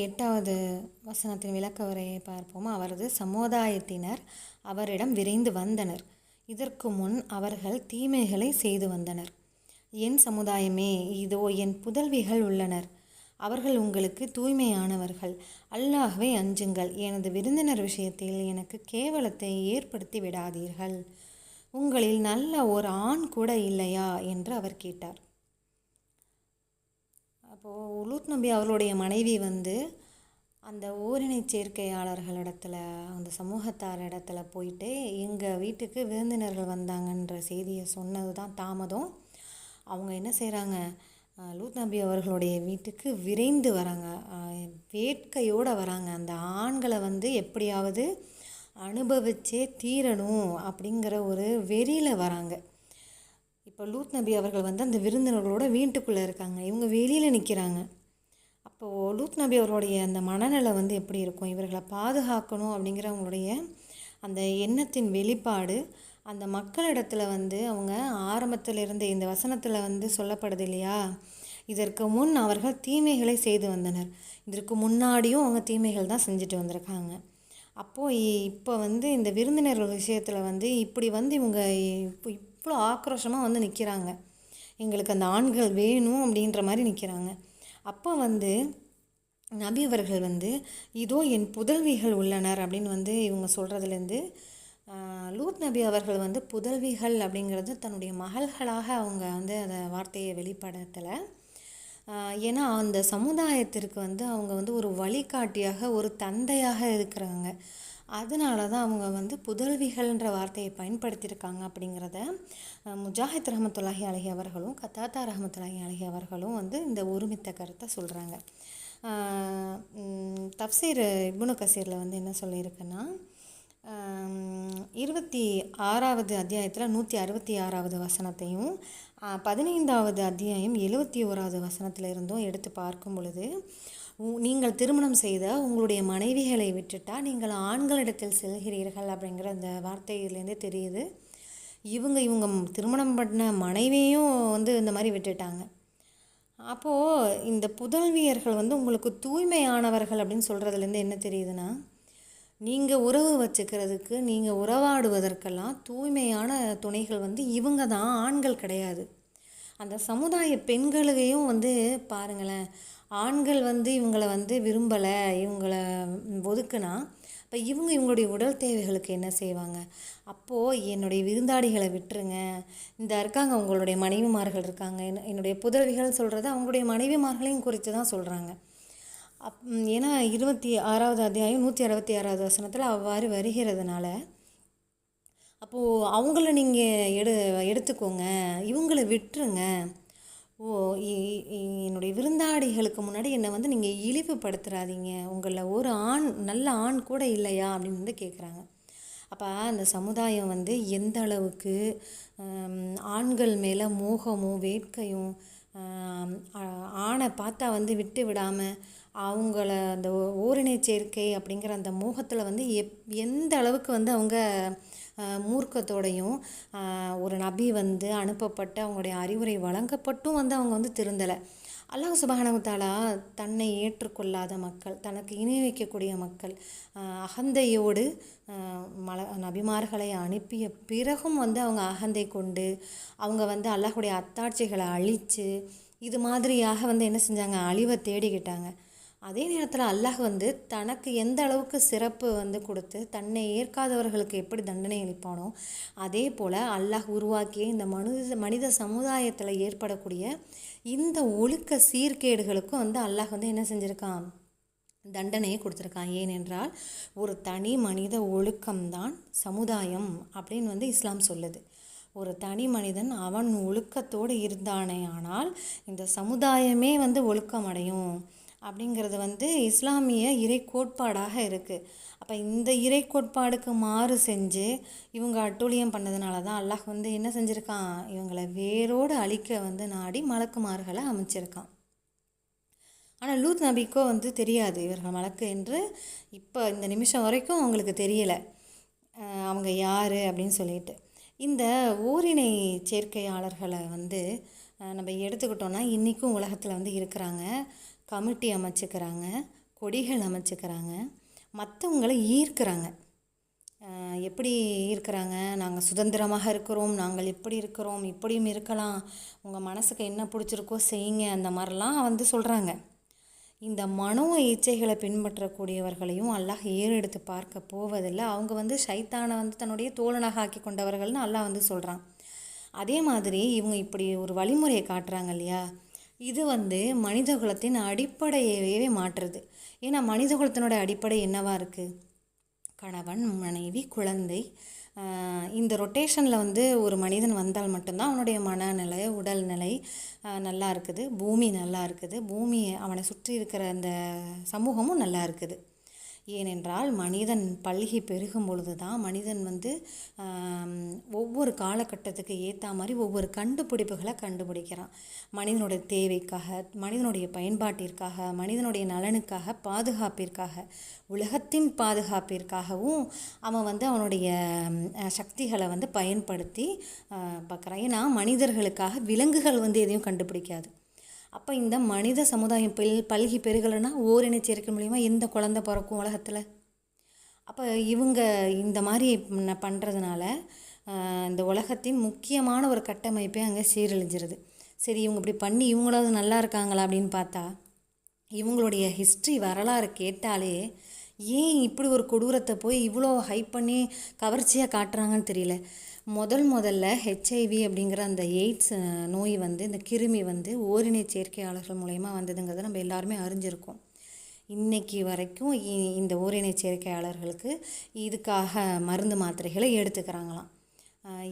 எட்டாவது வசனத்தின் விளக்க உரையை பார்ப்போம். அவரது சமுதாயத்தினர் அவரிடம் விரைந்து வந்தனர். இதற்கு முன் அவர்கள் தீமைகளை செய்து வந்தனர். என் சமுதாயமே இதோ என் புதல்விகள் உள்ளனர். அவர்கள் உங்களுக்கு தூய்மையானவர்கள். அல்லாகவே அஞ்சுங்கள். எனது விருந்தினர் விஷயத்தில் எனக்கு கேவலத்தை ஏற்படுத்தி விடாதீர்கள். உங்களில் நல்ல ஒரு ஆண் கூட இல்லையா? என்று அவர் கேட்டார். அப்போது உலூத் நபி அவர்களுடைய மனைவி வந்து அந்த ஓரினை சேர்க்கையாளர்களிடத்துல அந்த சமூகத்தார் இடத்துல போயிட்டு எங்கள் வீட்டுக்கு விருந்தினர்கள் வந்தாங்கன்ற செய்தியை சொன்னது தான் தாமதம். அவங்க என்ன செய்கிறாங்க லூத் நபி அவர்களுடைய வீட்டுக்கு விரைந்து வராங்க. வேட்கையோடு வராங்க. அந்த ஆண்களை வந்து எப்படியாவது அனுபவிச்சே தீரணும் அப்படிங்கிற ஒரு வெறியில் வராங்க. இப்போ லூத் நபி அவர்கள் வந்து அந்த விருந்தினர்களோட வீட்டுக்குள்ளே இருக்காங்க. இவங்க வெளியில் நிற்கிறாங்க அப்போது லூத் நபி அவர்களுடைய அந்த மனநிலை வந்து எப்படி இருக்கும்? இவர்களை பாதுகாக்கணும் அப்படிங்கிறவங்களுடைய அந்த எண்ணத்தின் வெளிப்பாடு அந்த மக்களிடத்துல வந்து அவங்க ஆரம்பத்தில் இருந்த இந்த வசனத்தில் வந்து சொல்லப்படுது இல்லையா? இதற்கு முன் அவர்கள் தீமைகளை செய்து வந்தனர். இதற்கு முன்னாடியும் அவங்க தீமைகள் தான் செஞ்சுட்டு வந்திருக்காங்க. அப்போது இப்போ வந்து இந்த விருந்தினர்கள் விஷயத்தில் வந்து இப்படி வந்து இவங்க அவ்வளோ இவ்வளோ ஆக்ரோஷமாக வந்து நிற்கிறாங்க எங்களுக்கு அந்த ஆண்கள் வேணும் அப்படின்ற மாதிரி நிற்கிறாங்க அப்போ வந்து நபி அவர்கள் வந்து இதோ என் புதல்விகள் உள்ளனர் அப்படின்னு வந்து இவங்க சொல்கிறதுலேருந்து லூத் நபி அவர்கள் வந்து புதல்விகள் அப்படிங்கிறது தன்னுடைய மகள்களாக அவங்க வந்து அந்த வார்த்தையை வெளிப்படுத்தலை. ஏன்னா அந்த சமுதாயத்திற்கு வந்து அவங்க வந்து ஒரு வழிகாட்டியாக ஒரு தந்தையாக இருக்கிறாங்க. அதனால தான் அவங்க வந்து புதல்விகள்ன்ற வார்த்தையை பயன்படுத்தியிருக்காங்க அப்படிங்கிறத முஜாஹித் ரஹமத்துல்லாஹி அலஹி அவர்களும் கத்தாத்தா ரஹமத்துல்லாஹி அலஹி அவர்களும் வந்து இந்த ஒருமித்த கருத்தை சொல்கிறாங்க தப்சீர் இப்னு கசீரில் வந்து என்ன சொல்லியிருக்குன்னா இருபத்தி ஆறாவது அத்தியாயத்தில் நூற்றி அறுபத்தி ஆறாவது வசனத்தையும் பதினைந்தாவது அத்தியாயம் எழுபத்தி ஓராவது வசனத்தில் இருந்தும் எடுத்து பார்க்கும் பொழுது நீங்கள் திருமணம் செய்த உங்களுடைய மனைவிகளை விட்டுட்டா நீங்கள் ஆண்களிடத்தில் செல்கிறீர்கள் அப்படிங்கிற அந்த வார்த்தையிலேருந்தே தெரியுது. இவங்க இவங்க திருமணம் பண்ண மனைவியும் வந்து இந்த மாதிரி விட்டுட்டாங்க. அப்போது இந்த புதல்வியர்கள் வந்து உங்களுக்கு தூய்மையானவர்கள் அப்படின்னு சொல்கிறதுலேருந்து என்ன தெரியுதுன்னா நீங்கள் உறவு வச்சுக்கிறதுக்கு நீங்கள் உறவாடுவதற்கெல்லாம் தூய்மையான துணைகள் வந்து இவங்க தான் ஆண்கள் கிடையாது. அந்த சமுதாய பெண்களையும் வந்து பாருங்களேன் ஆண்கள் வந்து இவங்களை வந்து விரும்பலை இவங்களை ஒதுக்குனா இப்போ இவங்க இவங்களுடைய உடல் தேவைகளுக்கு என்ன செய்வாங்க? அப்போது என்னுடைய விருந்தாடிகளை விட்டுருங்க. இந்த இருக்காங்க உங்களுடைய மனைவிமார்கள் இருக்காங்க. என்ன- என்னுடைய புதல்விகள் சொல்கிறது அவங்களுடைய மனைவிமார்களையும் குறித்து தான் சொல்கிறாங்க அப் ஏன்னா இருபத்தி ஆறாவது அத்தியாயம் நூற்றி அறுபத்தி ஆறாவது வசனத்தில் அவ்வாறு வருகிறதுனால அப்போது அவங்கள நீங்கள் எடு எடுத்துக்கோங்க. இவங்களை விட்டுருங்க. ஓ இ- இ- என்னுடைய விருந்தாடிகளுக்கு முன்னாடி என்னை வந்து நீங்கள் இழிவுபடுத்துறாதீங்க. உங்களில் ஒரு ஆண் நல்ல ஆண் கூட இல்லையா அப்படின்னு வந்து கேட்குறாங்க அப்போ அந்த சமுதாயம் வந்து எந்த அளவுக்கு ஆண்கள் மேலே மோகமும் வேட்கையும் ஆணை பார்த்தா வந்து விட்டு விடாமல் அவங்கள அந்த ஓ- ஓரினை சேர்க்கை அப்படிங்கிற அந்த மோகத்தில் வந்து எப் எந்த அளவுக்கு வந்து அவங்க மூர்க்கத்தோடையும் ஒரு நபி வந்து அனுப்பப்பட்டு அவங்களுடைய அறிவுரை வழங்கப்பட்டும் வந்து அவங்க வந்து திருந்தலை. அல்லாஹ் சுபஹானஹு தன்னை ஏற்றுக்கொள்ளாத மக்கள் தனக்கு இணை வைக்கக்கூடிய மக்கள் அகந்தையோடு மல நபிமார்களை அனுப்பிய பிறகும் வந்து அவங்க அகந்தை கொண்டு அவங்க வந்து அல்லாஹுடைய அத்தாட்சிகளை அழித்து இது மாதிரியாக வந்து என்ன செஞ்சாங்க? அழிவை தேடிக்கிட்டாங்க. அதே நேரத்தில் அல்லாஹ் வந்து தனக்கு எந்த அளவுக்கு சிறப்பு வந்து கொடுத்து தன்னை ஏற்காதவர்களுக்கு எப்படி தண்டனை அளிப்பானோ அதே போல் அல்லாஹ் உருவாக்கிய இந்த மனித மனித சமுதாயத்தில் ஏற்படக்கூடிய இந்த ஒழுக்க சீர்கேடுகளுக்கும் வந்து அல்லாஹ் வந்து என்ன செஞ்சுருக்கான்? தண்டனையை கொடுத்துருக்கான். ஏனென்றால் ஒரு தனி மனித ஒழுக்கம்தான் சமுதாயம் அப்படின்னு வந்து இஸ்லாம் சொல்லுது. ஒரு தனி மனிதன் அவன் ஒழுக்கத்தோடு இருந்தானே ஆனால் இந்த சமுதாயமே வந்து ஒழுக்கம் அடையும் அப்படிங்கிறது வந்து இஸ்லாமிய இறை கோட்பாடாக இருக்குது அப்போ இந்த இறை கோட்பாடுக்கு மாறு செஞ்சு இவங்க அட்டூழியம் பண்ணதுனால தான் அல்லாஹ் வந்து என்ன செஞ்சுருக்கான்? இவங்களை வேரோடு அழிக்க வந்து நாடி மலக்குமார்களை அமைச்சிருக்கான். ஆனால் லூத் நபிக்கோ வந்து தெரியாது. இவர்கள் மலக்கு என்று இப்போ இந்த நிமிஷம் வரைக்கும் அவங்களுக்கு தெரியலை. அவங்க யார் அப்படின்னு சொல்லிட்டு. இந்த ஓரினை சேர்க்கையாளர்களை வந்து நம்ம எடுத்துக்கிட்டோன்னா இன்றைக்கும் உலகத்தில் வந்து இருக்கிறாங்க. கமிட்டி அமைச்சுக்கிறாங்க கொடிகள் அமைச்சுக்கிறாங்க மற்றவங்களை ஈர்க்கிறாங்க. எப்படி இருக்கிறாங்க? நாங்கள் சுதந்திரமாக இருக்கிறோம் நாங்கள் இப்படி இருக்கிறோம் இப்படியும் இருக்கலாம். உங்கள் மனசுக்கு என்ன பிடிச்சிருக்கோ செய்யுங்க அந்த மாதிரிலாம் வந்து சொல்கிறாங்க இந்த மனோ இச்சைகளை பின்பற்றக்கூடியவர்களையும் அல்லாஹ் ஏறெடுத்து பார்க்க போவதில்லை. அவங்க வந்து சைத்தானை வந்து தன்னுடைய தோழனாக ஆக்கி கொண்டவர்கள்னு அல்லாஹ் வந்து சொல்கிறான் அதே மாதிரி இவங்க இப்படி ஒரு வழிமுறையை காட்டுறாங்க இல்லையா? இது வந்து மனித குலத்தின் அடிப்படையவே மாற்றுறது ஏன்னா மனித குலத்தினோட அடிப்படை என்னவா இருக்குது கணவன் மனைவி குழந்தை. இந்த ரொட்டேஷனில் வந்து ஒரு மனிதன் வந்தால் மட்டும்தான் அவனுடைய மனநிலை உடல்நிலை நல்லா இருக்குது. பூமி நல்லா இருக்குது. பூமி அவனை சுற்றி இருக்கிற அந்த சமூகமும் நல்லா இருக்குது. ஏனென்றால் மனிதன் பல்கி பெருகும் பொழுது தான் மனிதன் வந்து ஒவ்வொரு காலகட்டத்துக்கு ஏற்ற மாதிரி ஒவ்வொரு கண்டுபிடிப்புகளை கண்டுபிடிக்கிறான். மனிதனுடைய தேவைக்காக மனிதனுடைய பயன்பாட்டிற்காக மனிதனுடைய நலனுக்காக பாதுகாப்பிற்காக உலகத்தின் பாதுகாப்பிற்காகவும் அவன் வந்து அவனுடைய சக்திகளை வந்து பயன்படுத்தி பார்க்குறான். ஏன்னா மனிதர்களுக்காக விலங்குகள் வந்து எதையும் கண்டுபிடிக்காது. அப்போ இந்த மனித சமுதாயம் பெல் பல்கி பெருகலைன்னா ஓரின சேர்க்கை மூலிமா எந்த குழந்தை பிறக்கும் உலகத்தில். அப்போ இவங்க இந்த மாதிரி பண்ணுறதுனால இந்த உலகத்தின் முக்கியமான ஒரு கட்டமைப்பே அங்கே சீரழிஞ்சிருது. சரி இவங்க இப்படி பண்ணி இவங்களாவது நல்லா இருக்காங்களா அப்படின்னு பார்த்தா இவங்களுடைய ஹிஸ்ட்ரி வரலாறு கேட்டாலே ஏன் இப்படி ஒரு கொடூரத்தை போய் இவ்வளோ ஹைப் பண்ணி கவர்ச்சியாக காட்டுறாங்கன்னு தெரியல. முதல் முதல்ல ஹெச்ஐவி அப்படிங்கிற அந்த எய்ட்ஸ் நோய் வந்து இந்த கிருமி வந்து ஓரினை சேர்க்கையாளர்கள் மூலயமா வந்ததுங்கிறத நம்ம எல்லாருமே அறிஞ்சிருக்கோம். இன்றைக்கி வரைக்கும் இ- இந்த ஓரினை சேர்க்கையாளர்களுக்கு இதுக்காக மருந்து மாத்திரைகளை எடுத்துக்கிறாங்களாம்.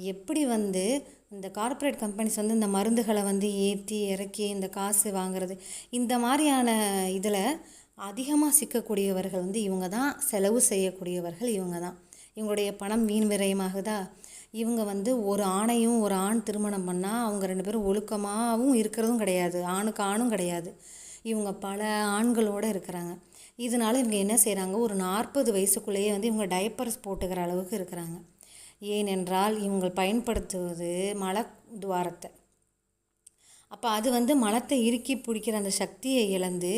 எப்படி வந்து இந்த கார்ப்பரேட் கம்பெனிஸ் வந்து இந்த மருந்துகளை வந்து ஏற்றி இறக்கி இந்த காசு வாங்குறது இந்த மாதிரியான இதில் அதிகமாக சிக்கக்கூடியவர்கள் வந்து இவங்க தான் செலவு செய்யக்கூடியவர்கள் இவங்க தான். இவங்களுடைய பணம் வீண் விரயமாகுதா? இவங்க வந்து ஒரு ஆணையும் ஒரு ஆண் திருமணம் பண்ணால் அவங்க ரெண்டு பேரும் ஒழுக்கமாகவும் இருக்கிறதும் கிடையாது. ஆணுக்கு ஆணும் கிடையாது. இவங்க பல ஆண்களோடு இருக்கிறாங்க. இதனால இவங்க என்ன செய்கிறாங்க ஒரு நாற்பது வயசுக்குள்ளேயே வந்து இவங்க டைப்பர்ஸ் போட்டுக்கிற அளவுக்கு இருக்கிறாங்க. ஏனென்றால் இவங்க பயன்படுத்துவது மல துவாரத்தை. அப்போ அது வந்து மலத்தை இறுக்கி பிடிக்கிற அந்த சக்தியை இழந்து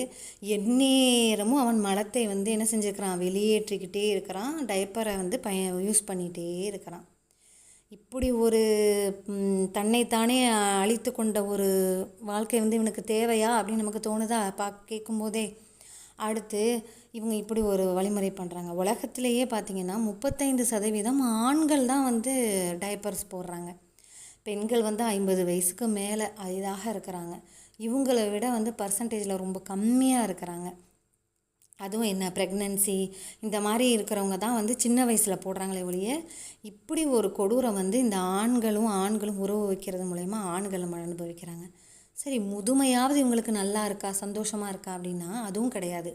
எந்நேரமும் அவன் மலத்தை வந்து என்ன செஞ்சுருக்கிறான்? வெளியேற்றிக்கிட்டே இருக்கிறான். டைப்பரை வந்து பய யூஸ் பண்ணிகிட்டே இருக்கிறான். இப்படி ஒரு தன்னைத்தானே அழித்து கொண்ட ஒரு வாழ்க்கை வந்து இவனுக்கு தேவையா அப்படின்னு நமக்கு தோணுதா? பா கேட்கும்போதே. அடுத்து இவங்க இப்படி ஒரு வழிமுறை பண்ணுறாங்க உலகத்திலேயே பார்த்திங்கன்னா முப்பத்தைந்து சதவீதம் ஆண்கள் தான் வந்து டைப்பர்ஸ் போடுறாங்க. பெண்கள் வந்து ஐம்பது வயசுக்கு மேலே இதாக இருக்கிறாங்க. இவங்களை விட வந்து பர்சன்டேஜில் ரொம்ப கம்மியாக இருக்கிறாங்க. அதுவும் என்ன ப்ரெக்னன்சி இந்த மாதிரி இருக்கிறவங்க தான் வந்து சின்ன வயசில் போடுறாங்களே ஒழிய இப்படி ஒரு கொடூரம் வந்து இந்த ஆண்களும் ஆண்களும் உறவு வைக்கிறது மூலயமா ஆண்களும் அனுபவிக்கிறாங்க. சரி முதுமையாவது இவங்களுக்கு நல்லா இருக்கா சந்தோஷமாக இருக்கா அப்படின்னா அதுவும் கிடையாது.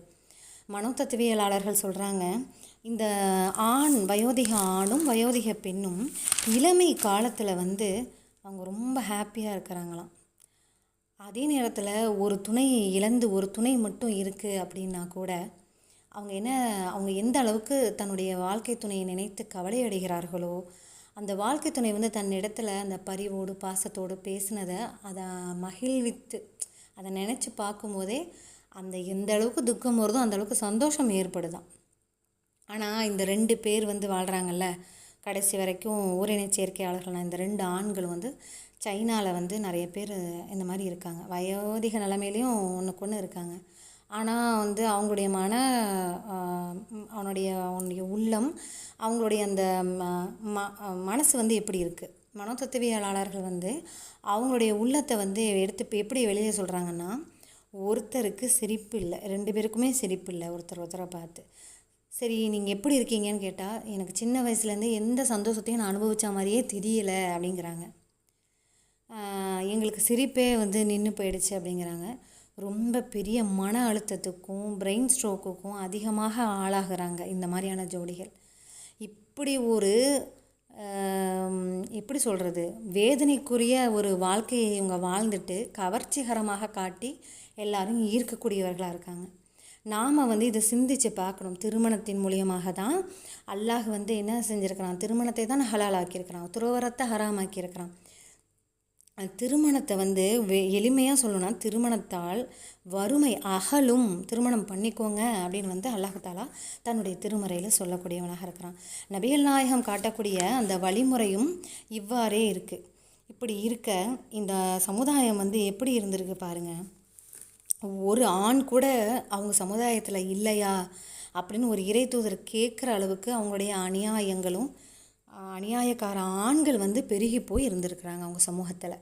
மனோதத்துவியலாளர்கள் சொல்கிறாங்க இந்த ஆண் வயோதிக ஆணும் வயோதிக பெண்ணும் இளமை காலத்தில் வந்து அவங்க ரொம்ப ஹாப்பியாக இருக்கிறாங்களாம். அதே நேரத்தில் ஒரு துணையை இழந்து ஒரு துணை மட்டும் இருக்குது அப்படின்னா கூட அவங்க என்ன அவங்க எந்த அளவுக்கு தன்னுடைய வாழ்க்கை துணையை நினைத்து கவலை அடைகிறார்களோ அந்த வாழ்க்கை துணை வந்து தன்னிடத்துல அந்த பரிவோடு பாசத்தோடு பேசினதை அதை மகிழ்வித்து அதை நினச்சி பார்க்கும்போதே அந்த எந்த அளவுக்கு துக்கம் வருதோ அந்த அளவுக்கு சந்தோஷம் ஏற்படுதான் ஆனால் இந்த ரெண்டு பேர் வந்து வாழ்கிறாங்கல்ல கடைசி வரைக்கும் ஓரினை சேர்க்கையாளர்களான இந்த ரெண்டு ஆண்கள் வந்து சைனாவில் வந்து நிறைய பேர் இந்த மாதிரி இருக்காங்க. வயோதிக நிலைமையிலையும் ஒன்றுக்கு ஒன்று இருக்காங்க. ஆனால் வந்து அவங்களுடைய மன அவனுடைய அவனுடைய உள்ளம் அவங்களுடைய அந்த ம- ம- மனசு வந்து எப்படி இருக்குது மனோதத்துவியலாளர்கள் வந்து அவங்களுடைய உள்ளத்தை வந்து எடுத்து இப்போ எப்படி வெளியே சொல்கிறாங்கன்னா ஒருத்தருக்கு சிரிப்பு இல்லை. ரெண்டு பேருக்குமே சிரிப்பு இல்லை. ஒருத்தர் ஒருத்தரை பார்த்து. சரி நீங்கள் எப்படி இருக்கீங்கன்னு கேட்டால் எனக்கு சின்ன வயசுலேருந்தே எந்த சந்தோஷத்தையும் நான் அனுபவித்த மாதிரியே தெரியலை அப்படிங்கிறாங்க. எங்களுக்கு சிரிப்பே வந்து நின்று போயிடுச்சு அப்படிங்கிறாங்க. ரொம்ப பெரிய மன அழுத்தத்துக்கும் பிரெயின் ஸ்ட்ரோக்குக்கும் அதிகமாக ஆளாகிறாங்க இந்த மாதிரியான ஜோடிகள். இப்படி ஒரு எப்படி சொல்கிறது வேதனைக்குரிய ஒரு வாழ்க்கையை இவங்க வாழ்ந்துட்டு கவர்ச்சிகரமாக காட்டி எல்லாரும் ஈர்க்கக்கூடியவர்களாக இருக்காங்க. நாம் வந்து இதை சிந்தித்து பார்க்கணும். திருமணத்தின் மூலியமாக தான் அல்லாஹ் வந்து என்ன செஞ்சுருக்கிறான்? திருமணத்தை தான் ஹலால் ஆக்கியிருக்கிறான் துறவரத்தை ஹராமாக்கியிருக்கிறான் திருமணத்தை வந்து வெ எளிமையாக சொல்லணும்னா திருமணத்தால் வறுமை அகலும். திருமணம் பண்ணிக்கோங்க அப்படின்னு வந்து அல்லாஹாலா தன்னுடைய திருமறையில் சொல்லக்கூடியவனாக இருக்கிறான். நபிகள் நாயகம் காட்டக்கூடிய அந்த வழிமுறையும் இவ்வாறே இருக்குது இப்படி இருக்க இந்த சமுதாயம் வந்து எப்படி இருந்திருக்கு பாருங்கள் ஒரு ஆண் கூட அவங்க சமுதாயத்தில் இல்லையா? அப்படின்னு ஒரு இறை தூதர் கேட்குற அளவுக்கு அவங்களுடைய அநியாயங்களும் அநியாயக்கார ஆண்கள் வந்து பெருகி போய் இருந்திருக்கிறாங்க அவங்க சமூகத்தில்.